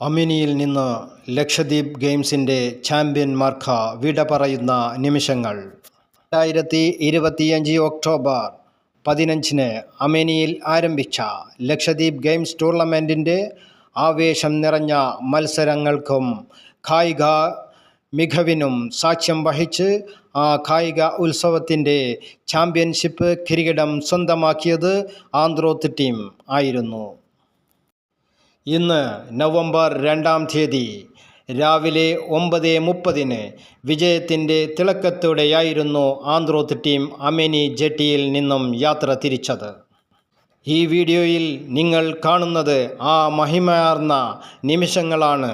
അമിനിയിൽ നിന്ന് ലക്ഷദ്വീപ് ഗെയിംസിന്റെ ചാമ്പ്യന്മാർക്ക് വിട പറയുന്ന നിമിഷങ്ങൾ. രണ്ടായിരത്തി ഇരുപത്തിയഞ്ച് ഒക്ടോബർ പതിനഞ്ചിന് അമിനിയിൽ ആരംഭിച്ച ലക്ഷദ്വീപ് ഗെയിംസ് ടൂർണമെന്റിന്റെ ആവേശം നിറഞ്ഞ മത്സരങ്ങൾക്കും കായിക മികവിനും സാക്ഷ്യം വഹിച്ച് ആ കായിക ഉത്സവത്തിന്റെ ചാമ്പ്യൻഷിപ്പ് കിരീടം സ്വന്തമാക്കിയത് ആന്ത്രോത്ത് ടീം ആയിരുന്നു. ഇന്ന് നവംബർ രണ്ടാം തീയതി രാവിലെ ഒമ്പത് മുപ്പതിന് വിജയത്തിന്റെ തിളക്കത്തോടെയായിരുന്നു ആന്ത്രോത്ത് ടീം അമേനി ജെട്ടിയിൽ നിന്നും യാത്ര തിരിച്ചത്. ഈ വീഡിയോയിൽ നിങ്ങൾ കാണുന്നത് ആ മഹിമയാർന്ന നിമിഷങ്ങളാണ്.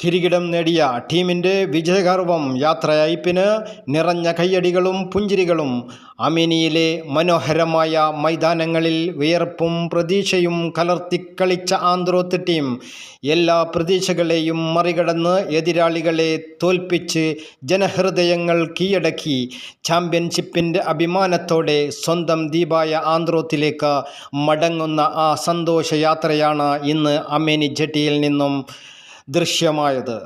കിരീടം നേടിയ ടീമിന്റെ വിജയഗർവം യാത്രയയപ്പിന് നിറഞ്ഞ കയ്യടികളും പുഞ്ചിരികളും അമിനിയിലെ മനോഹരമായ മൈതാനങ്ങളിൽ വിയർപ്പും പ്രതീക്ഷയും കലർത്തിക്കളിച്ച ആന്ത്രോത്ത് ടീം എല്ലാ പ്രതീക്ഷകളെയും മറികടന്ന് എതിരാളികളെ തോൽപ്പിച്ച് ജനഹൃദയങ്ങൾ കീഴടക്കി. ചാമ്പ്യൻഷിപ്പിന്റെ അഭിമാനത്തോടെ സ്വന്തം ദ്വീപായ ആന്ത്രോത്തിലേക്ക് മടങ്ങുന്ന ആ സന്തോഷയാത്രയാണ് ഇന്ന് അമേനി ജെട്ടിയിൽ നിന്നും ദൃശ്യമായത്.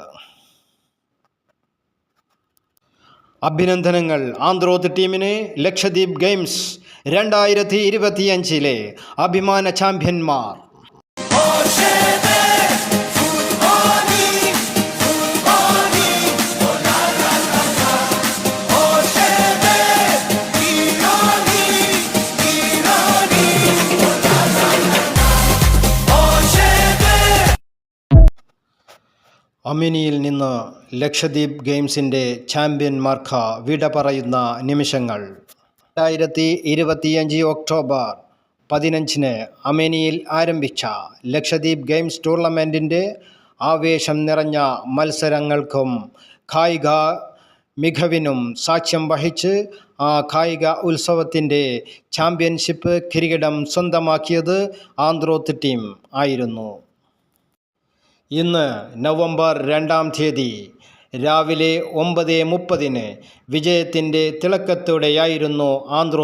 അഭിനന്ദനങ്ങൾ ആന്ധ്രോത്ത് ടീമിന് ലക്ഷദ്വീപ് ഗെയിംസ് രണ്ടായിരത്തി ഇരുപത്തിയഞ്ചിലെ അഭിമാന ചാമ്പ്യന്മാർ. അമിനിയിൽ നിന്ന് ലക്ഷദ്വീപ് ഗെയിംസിന്റെ ചാമ്പ്യന്മാർക്ക് വിട പറയുന്ന നിമിഷങ്ങൾ. രണ്ടായിരത്തി ഇരുപത്തിയഞ്ച് ഒക്ടോബർ പതിനഞ്ചിന് അമിനിയിൽ ആരംഭിച്ച ലക്ഷദ്വീപ് ഗെയിംസ് ടൂർണമെന്റിന്റെ ആവേശം നിറഞ്ഞ മത്സരങ്ങൾക്കും കായിക മികവിനും സാക്ഷ്യം വഹിച്ച് ആ കായിക ഉത്സവത്തിന്റെ ചാമ്പ്യൻഷിപ്പ് കിരീടം സ്വന്തമാക്കിയത് ആന്ത്രോത്ത് ടീം ആയിരുന്നു. ഇന്ന് നവംബർ രണ്ടാം തീയതി രാവിലെ ഒമ്പത് മുപ്പതിന് വിജയത്തിന്റെ തിളക്കത്തോടെയായിരുന്നു ആന്ത്രോ